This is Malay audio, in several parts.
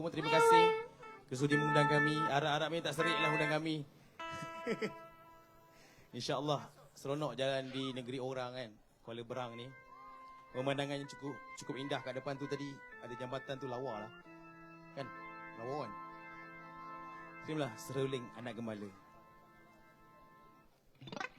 Semua terima kasih kesudi mengundang kami. Harap-harap tak seriklah undang kami. InsyaAllah seronok jalan di negeri orang kan, Kuala Berang ni. Pemandangannya cukup cukup indah kat depan tu tadi. Ada jambatan tu lawa lah. Kan? Lawa kan? Terimalah seruling anak gembala. Thank you.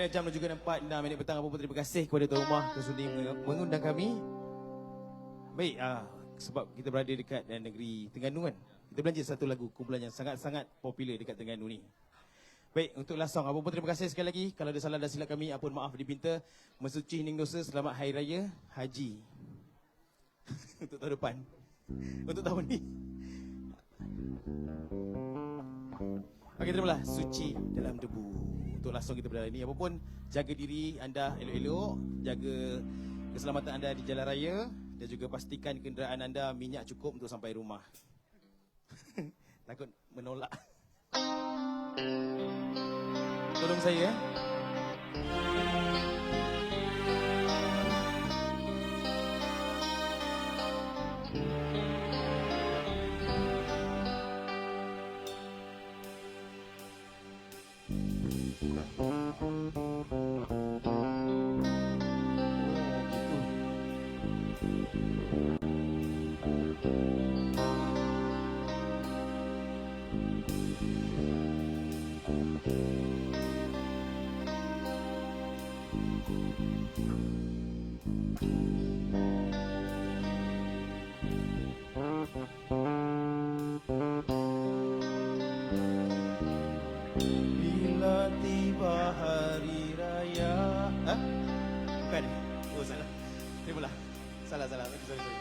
pada jam dan juga 6 minit petang apapun terima kasih kepada Tuan Rumah Kesundi mengundang kami. Baik, uh, sebab kita berada dekat negeri Tengganu kan? Kita belanja satu lagu kumpulan yang sangat-sangat popular dekat Tengganu ni. Baik, untuk last song apapun terima kasih sekali lagi. Kalau ada salah dan silap kami, apun maaf dipinta. Mesuci Ning Dosa, Selamat Hari Raya, Haji. Untuk tahun depan. Untuk tahun ni. Thank you. Okey, terimalah. Suci dalam debu. Untuk last song kita berada ni. Apa pun, jaga diri anda elok-elok. Jaga keselamatan anda di jalan raya. Dan juga pastikan kenderaan anda minyak cukup untuk sampai rumah. Takut menolak. Tolong saya Bila tiba hari raya Hah? Bukan Oh salah. Terimalah Salah salah. Sorry sorry sorry.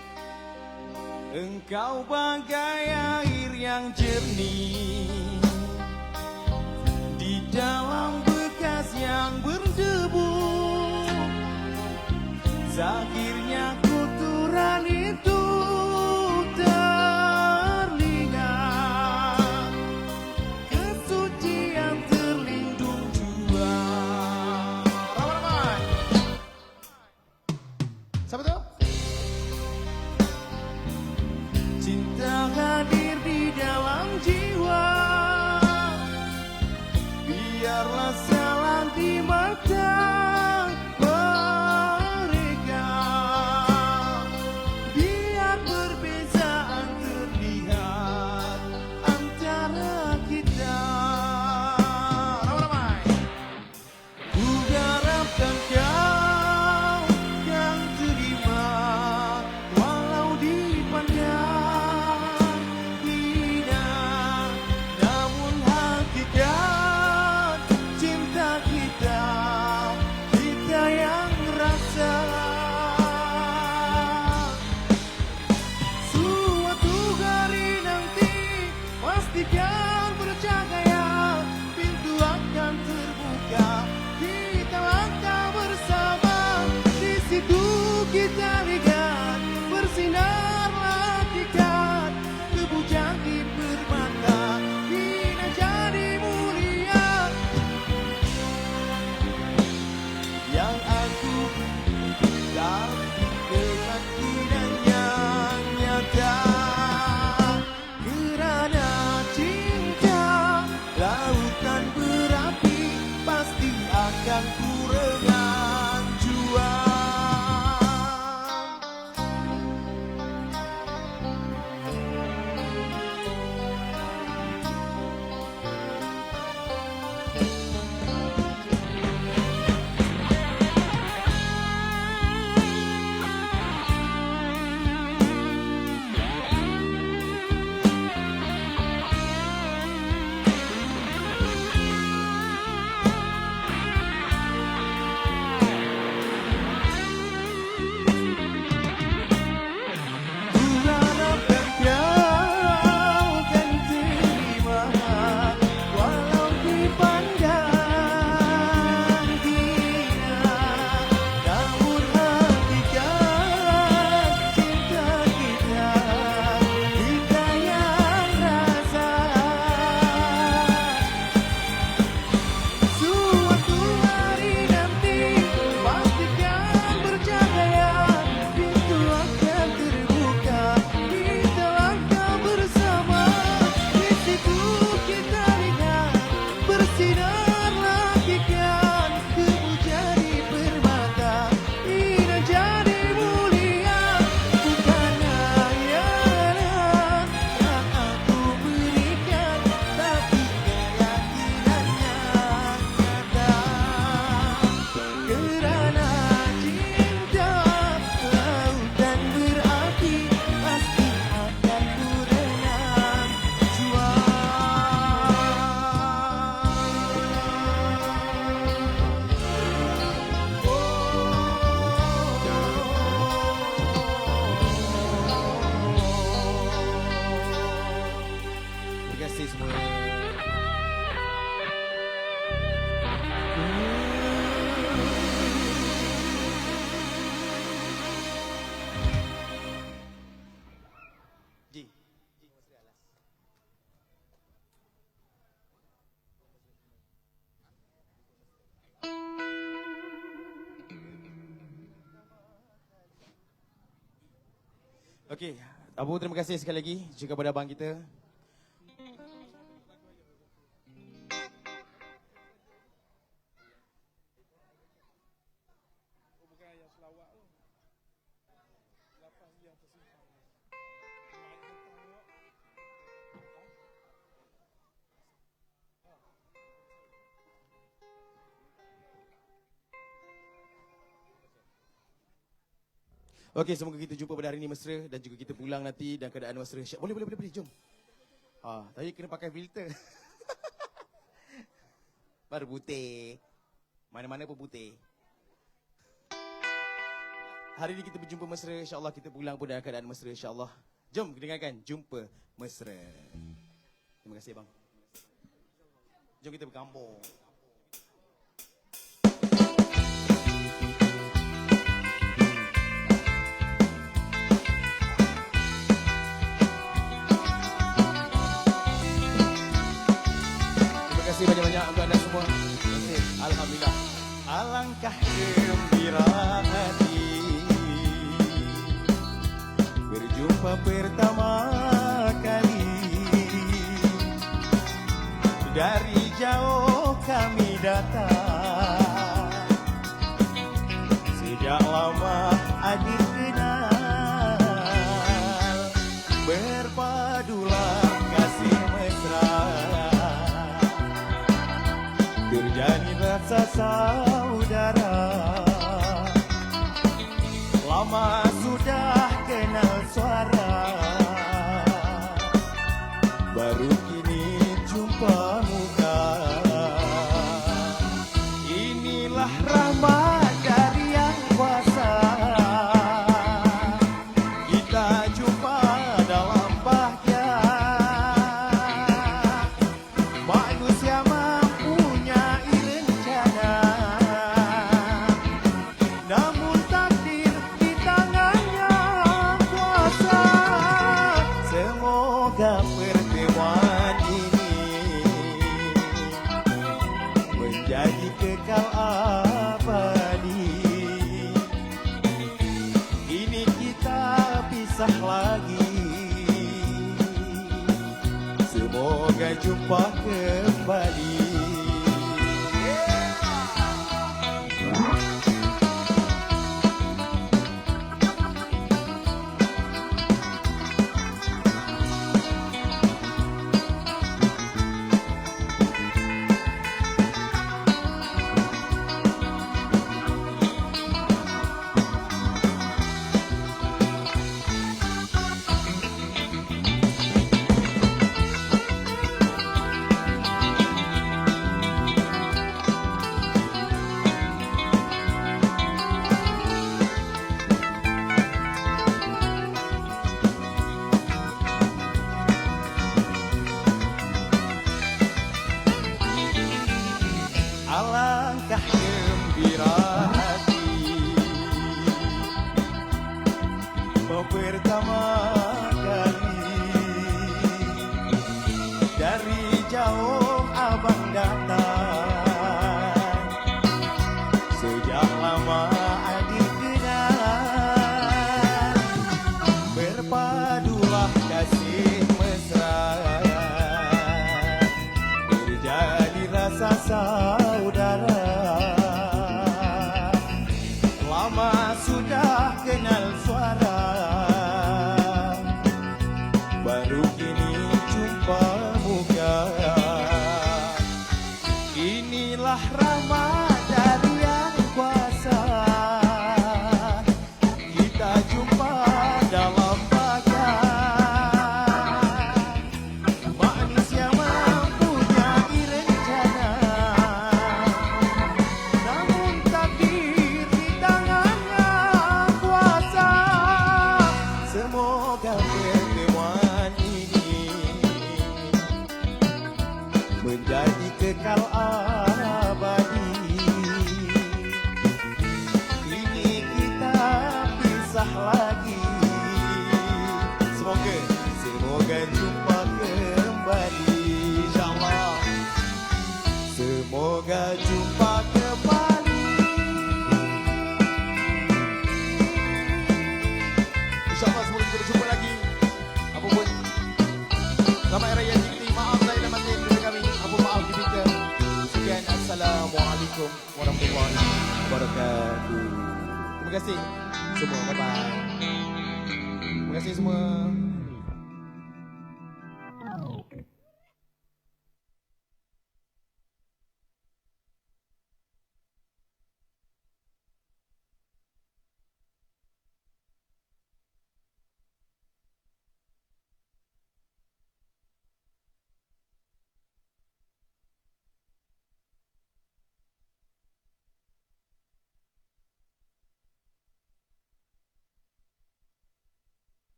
Engkau bagai air yang jernih Okey, Abu terima kasih sekali lagi juga kepada abang kita. Okey, semoga kita jumpa pada hari ini mesra dan juga kita pulang nanti dan keadaan mesra. Syak- Boleh, boleh, boleh, boleh. Jom. Ah, tapi kena pakai filter. Baru putih. Mana-mana pun putih. Hari ini kita berjumpa mesra. InsyaAllah kita pulang pun dalam keadaan mesra. InsyaAllah. Jom dengarkan. Jumpa mesra. Terima kasih bang. Jom kita berkampung. Kasih banyak-banyak untuk anda semua. Terima kasih. Alhamdulillah. Alangkah gembira my Semoga jumpa kembali